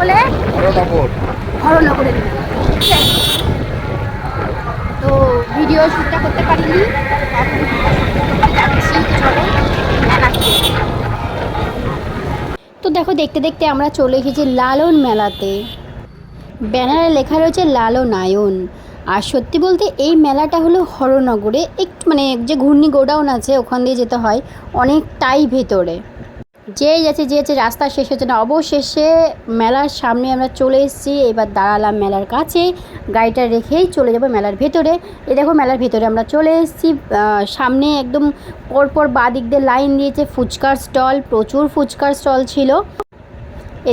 বলে তো ভিডিও শুটটা করতে পারিনি। তো দেখো দেখতে দেখতে আমরা চলে গেছি লালন মেলাতে। ব্যানারে লেখা রয়েছে লালনায়ন আর সত্যি বলতে এই মেলাটা হলো হরনগরে একটু মানে যে ঘূর্ণি গোডাউন আছে ওখান দিয়ে যেতে হয় অনেকটাই ভেতরে। যেই যাচ্ছে যে যাচ্ছে, রাস্তা শেষ হচ্ছে না। অবশেষে মেলার সামনে আমরা চলে এসেছি। এবার দাঁড়ালাম মেলার কাছে। গাড়িটা রেখেই চলে যাব মেলার ভেতরে। এ দেখো মেলার ভেতরে আমরা চলে এসেছি। সামনে একদম পরপর বাঁ দিক দিয়ে লাইন দিয়েছে ফুচকার স্টল। প্রচুর ফুচকার স্টল ছিল।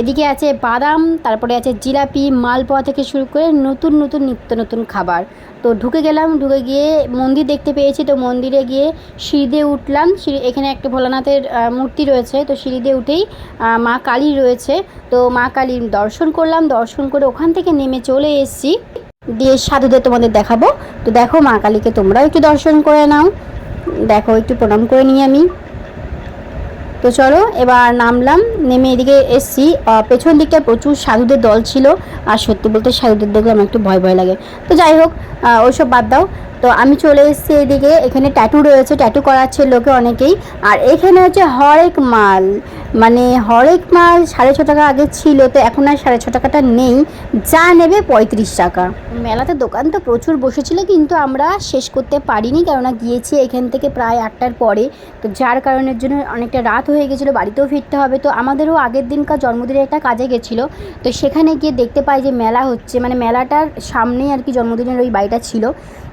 এদিকে আছে বাদাম, তারপরে আছে জিলাপি, মালপোয়া থেকে শুরু করে নতুন নতুন, নিত্য নতুন খাবার। তো ঢুকে গেলাম, ঢুকে গিয়ে মন্দির দেখতে পেয়েছি। তো মন্দিরে গিয়ে সিঁড়ি দিয়ে উঠলাম। সিঁড়ি, এখানে একটা ভোলানাথের মূর্তি রয়েছে। তো সিঁড়ি দিয়ে উঠেই মা কালী রয়েছে। তো মা কালীর দর্শন করলাম। দর্শন করে ওখান থেকে নেমে চলে এসেছি। দিয়ে সাধুদের তোমাদের দেখাবো। তো দেখো মা কালীকে তোমরাও একটু দর্শন করে নাও। দেখো, একটু প্রণাম করে নিই আমি। তো চলো, এবার নামলাম, নেমে এদিকে এসছি। পেছন দিকটা প্রচুর সাধুদের দল ছিল। আর সত্যি বলতে সাধুদের দেখলে আমার একটু ভয় ভয় লাগে। তো যাই হোক ওইসব বাদ দাও। তো আমি চলে এসেছি এদিকে। এখানে ট্যাটু রয়েছে ট্যাটু করাচ্ছে লোকে অনেকেই। আর এখানে হচ্ছে হরেক মাল। মানে হরেক মাল সাড়ে ছ টাকা আগে ছিল, তো এখন আর সাড়ে ছ টাকাটা নেই। যা নেবে পঁয়ত্রিশ টাকা। মেলাতে দোকান তো প্রচুর বসেছিল, কিন্তু আমরা শেষ করতে পারিনি, কেননা গিয়েছি এখান থেকে প্রায় আটটার পরে। তো যার কারণের জন্য অনেকটা রাত হয়ে গেছিল, বাড়িতেও ফিরতে হবে। তো আমাদেরও আগের দিনকার জন্মদিনে একটা কাজে গেছিল। তো সেখানে গিয়ে দেখতে পাই যে মেলা হচ্ছে। মানে মেলাটার সামনেই আর কি জন্মদিনের ওই বাড়িটা ছিল।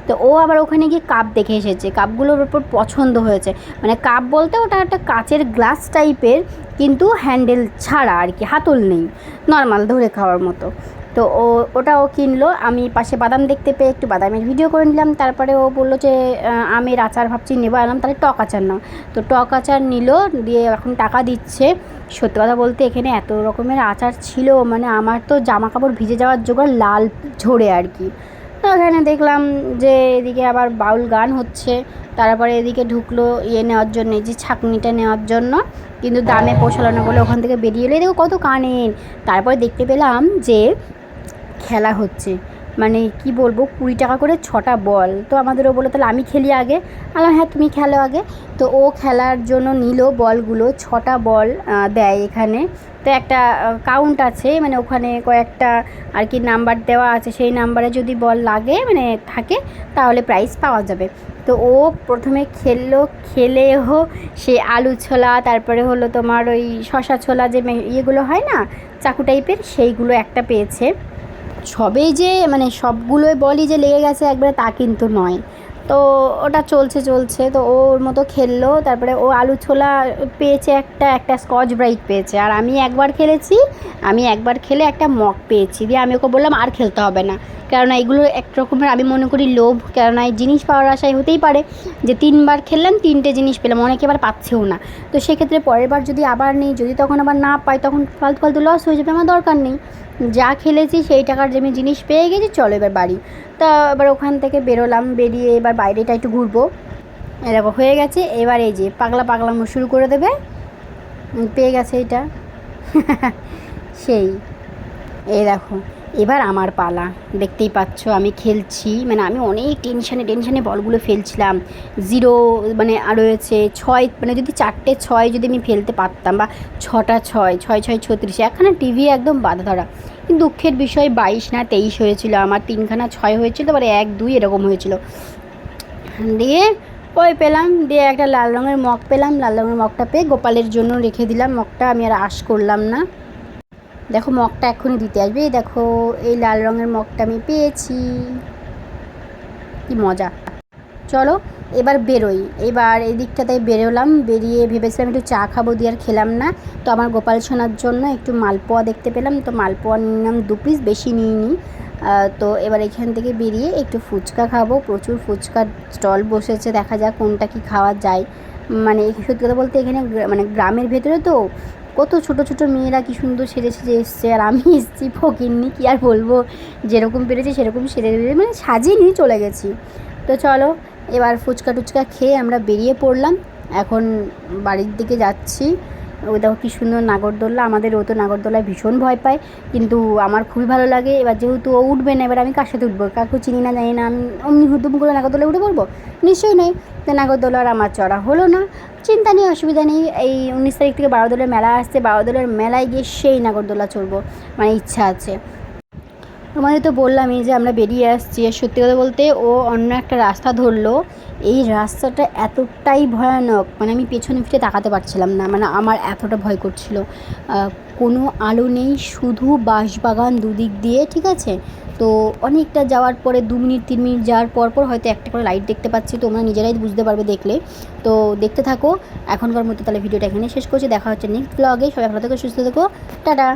তো ও আবার ওখানে গিয়ে কাপ দেখে এসেছে। কাপগুলোর ওপর পছন্দ হয়েছে। মানে কাপ বলতে ওটা একটা কাচের গ্লাস টাইপের কিন্তু হ্যান্ডেল ছাড়া আর কি, হাতল নেই। নর্মাল ধরে খাওয়ার মতো। তো ও, ওটা ও কিনলো। আমি পাশে বাদাম দেখতে পেয়ে একটু বাদামের ভিডিও করে নিলাম। তারপরে ও বলল যে আমের আচার ভাবছি নেব। আনলাম তাহলে টক আচার নাও। তো টক আচার নিল, দিয়ে এখন টাকা দিচ্ছে। সত্যি কথা বলতে এখানে এত রকমের আচার ছিল। মানে আমার তো জামা কাপড় ভিজে যাওয়ার জোগাড় লাল ঝরে আর কি। তো এখানে দেখলাম যে এদিকে আবার বাউল গান হচ্ছে। তারপরে এদিকে ঢুকলো ইয়ে নেওয়ার জন্য যে ছাকনিটা নেওয়ার জন্য। কিন্তু দামে পোষালো না বলে ওখান থেকে বেরিয়ে এলে। দেখো কত কানেন তারপরে দেখতে পেলাম যে খেলা হচ্ছে। মানে কি বলব, কুড়ি টাকা করে ছটা বল। তো আমাদেরও বলে তাহলে আমি খেলি আগে। আলাম হ্যাঁ তুমি খেলো আগে। তো ও খেলার জন্য নিল বলগুলো, ছটা বল দেয় এখানে। তো একটা কাউন্ট আছে মানে ওখানে কয়েকটা আর কি নাম্বার দেওয়া আছে। সেই নাম্বারে যদি বল লাগে মানে থাকে, তাহলে প্রাইজ পাওয়া যাবে। তো ও প্রথমে খেললো খেলেও সে আলু ছোলা, তারপরে হলো তোমার ওই শশা ছোলা যে ইয়েগুলো হয় না, চাকু টাইপের সেইগুলো একটা পেয়েছে। সবেই যে মানে সবগুলোই বলি যে লেগে গেছে, একবারে তা কিন্তু নয়। তো ওটা চলছে চলছে। তো ওর মতো খেললো, তারপরে ও আলু ছোলা পেয়েছে একটা একটা স্কচ ব্রাইট পেয়েছে। আর আমি একবার খেলেছি, আমি একবার খেলে একটা মগ পেয়েছি। দিয়ে আমি ওকে বললাম, আর খেলতে হবে না। কেননা এগুলো এক রকমের আমি মনে করি, লোভ। কেননা এই জিনিস পাওয়ার আশায় হতেই পারে যে, তিনবার খেললাম তিনটে জিনিস পেলাম। অনেকে আবার পাচ্ছেও না। তো সেক্ষেত্রে পরের বার যদি আবার নেই, যদি তখন আবার না পাই তখন ফালতু ফালতু লস হয়ে যাবে, আমার দরকার নেই। যা খেলেছি সেই টাকার আমি জিনিস পেয়ে গেছি, চলো এবার বাড়ি। তা এবার ওখান থেকে বেরোলাম, বেরিয়ে এবার বাইরেটা একটু ঘুরবো। এরকম হয়ে গেছে, এবার এই যে পাগলা পাগলামো শুরু করে দেবে। পেয়ে গেছে এটা। সেই। এই দেখো। এবার আমার পালা। দেখতেই পাচ্ছ, আমি খেলছি। মানে আমি অনেক টেনশানে টেনশানে বলগুলো ফেলছিলাম। জিরো মানে আর রয়েছে ছয় মানে যদি চারটে ছয় যদি আমি ফেলতে পারতাম বা ছটা ছয় ছয় ছয়, ছত্রিশ, একখানা টিভি একদম বাধা ধরা। কিন্তু দুঃখের বিষয়, বাইশ না তেইশ হয়েছিল। আমার তিনখানা ছয় হয়েছিল, তারপরে এক, দুই এরকম হয়েছিল। দিয়ে ওই পেলাম, দিয়ে একটা লাল রঙের মগ পেলাম। লাল রঙের মগটা পেয়ে গোপালের জন্য রেখে দিলাম। মগটা আমি আর আশ করলাম না। দেখো মগটা এক্ষুনি দিতে আসবে। এই দেখো, এই লাল রঙের মগটা আমি পেয়েছি। কি মজা। চলো, এবার বেরোই। এবার এই দিকটাতে বেরোলাম, বেরিয়ে ভেবেছিলাম একটু চা খাব, দিয়ে আর খেলাম না। তো আমার গোপাল সোনার জন্য একটু মালপোয়া দেখতে পেলাম। তো মালপোয়া নিলাম দু পিস বেশি নিইনি। তো এবার এখান থেকে বেরিয়ে একটু ফুচকা খাব। প্রচুর ফুচকার স্টল বসেছে, দেখা যাক কোনটা কি খাওয়া যায়। মানে সত্যি কথা বলতে এখানে মানে গ্রামের ভেতরে তো কত ছোট ছোট মেয়েরা কি সুন্দর সেজে সেজে এসছে। আর আমি এসছি ফকিরনি কি আর বলব? যেরকম পেরেছি সেরকম সেরে মানে সাজিয়ে নিয়ে চলে গেছি। তো চলো, এবার ফুচকা টুচকা খেয়ে আমরা বেরিয়ে পড়লাম। এখন বাড়ির দিকে যাচ্ছি। ওই দেখো কী সুন্দর নাগরদোল্লা। আমাদের ও তো নাগরদোলায় ভীষণ ভয় পায়। কিন্তু আমার খুবই ভালো লাগে। এবার যেহেতু ও উঠবে না, এবার আমি কার সাথে উঠবো? কাকু চিনি না, জানি না। আমি অমনি হুতুম করে নাগরদোলায় উঠে পড়ব? নিশ্চয়ই নয় নাগরদোলার আমার চড়া হলো না। চিন্তা নেই, অসুবিধা নেই। এই উনিশ তারিখ থেকে বারোদোলার মেলা আসছে বারোদোলার মেলায় গিয়ে সেই নাগরদোলা চড়বো মানে ইচ্ছা আছে। তোমাদের তো বললামই যে আমরা বেরিয়ে আসছি, আর সত্যি কথা বলতে ও অন্য একটা রাস্তা ধরলো। এই রাস্তাটা এতটাই ভয়ানক মানে আমি পেছনে ফিরে তাকাতে পারছিলাম না মানে আমার এতটা ভয় করছিল। কোনো আলো নেই, শুধু বাঁশবাগান দুদিক দিয়ে, ঠিক আছে? তো অনেকটা যাওয়ার পরে দু মিনিট, তিন মিনিট যাওয়ার পর পর হয়তো একটা করে লাইট দেখতে পাচ্ছি, তোমরা নিজেরাই বুঝতে পারবে দেখলে। তো দেখতে থাকো, এখনকার মতো তাহলে ভিডিওটা এখানে শেষ করছি, দেখা হচ্ছে নেক্সট ব্লগে সবাই ভালো থেকে, সুস্থ থেকো, টাটা!